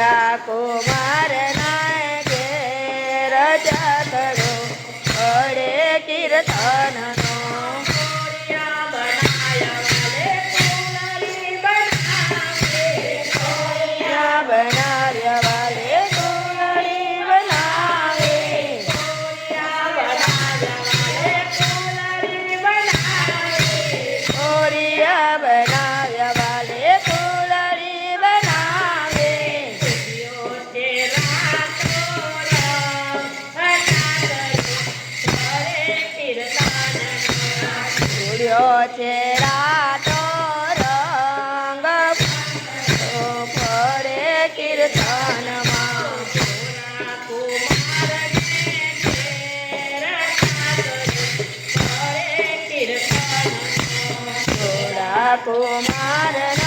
રાજકુમાર નાયકે રજા કરો અડે કીર્તન ચહેરા તો રંગ પડે કીર્તનમાં કુમાર